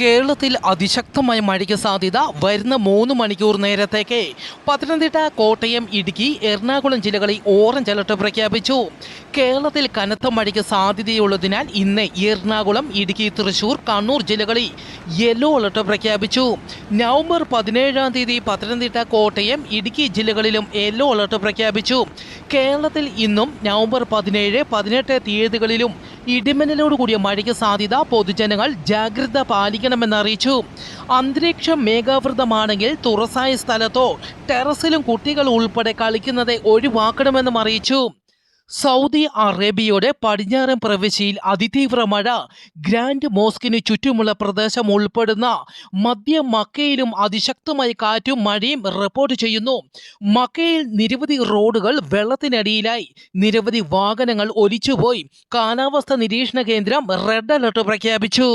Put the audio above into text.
കേരളത്തിൽ അതിശക്തമായ മഴയ്ക്ക് സാധ്യത വരുന്ന മൂന്ന് മണിക്കൂർ നേരത്തേക്ക്. പത്തനംതിട്ട കോട്ടയം ഇടുക്കി എറണാകുളം ജില്ലകളിൽ ഓറഞ്ച് അലർട്ട് പ്രഖ്യാപിച്ചു. കേരളത്തിൽ കനത്ത മഴയ്ക്ക് സാധ്യതയുള്ളതിനാൽ ഇന്ന് എറണാകുളം ഇടുക്കി തൃശൂർ കണ്ണൂർ ജില്ലകളിൽ യെല്ലോ അലർട്ട് പ്രഖ്യാപിച്ചു. നവംബർ പതിനേഴാം തീയതി പത്തനംതിട്ട കോട്ടയം ഇടുക്കി ജില്ലകളിലും യെല്ലോ അലർട്ട് പ്രഖ്യാപിച്ചു. കേരളത്തിൽ ഇന്നും നവംബർ പതിനേഴ് പതിനെട്ട് തീയതികളിലും ഇടിമിന്നലോട് കൂടിയ മഴയ്ക്ക് സാധ്യത. പൊതുജനങ്ങൾ ജാഗ്രത പാലിക്കണമെന്ന് അറിയിച്ചു. അന്തരീക്ഷം മേഘാവൃതമാണെങ്കിൽ തുറസായ സ്ഥലത്തോ ടെറസിലും കുട്ടികൾ ഉൾപ്പെടെ കളിക്കുന്നത് ഒഴിവാക്കണമെന്നും അറിയിച്ചു. സൗദി അറേബ്യയുടെ പടിഞ്ഞാറൻ പ്രവിശ്യയിൽ അതിതീവ്ര മഴ. ഗ്രാൻഡ് മോസ്കിന് ചുറ്റുമുള്ള പ്രദേശം ഉൾപ്പെടുന്ന മധ്യ മക്കയിലും അതിശക്തമായ കാറ്റും മഴയും റിപ്പോർട്ട് ചെയ്യുന്നു. മക്കയിൽ നിരവധി റോഡുകൾ വെള്ളത്തിനടിയിലായി. നിരവധി വാഹനങ്ങൾ ഒലിച്ചുപോയി. കാലാവസ്ഥ നിരീക്ഷണ കേന്ദ്രം റെഡ് അലർട്ട് പ്രഖ്യാപിച്ചു.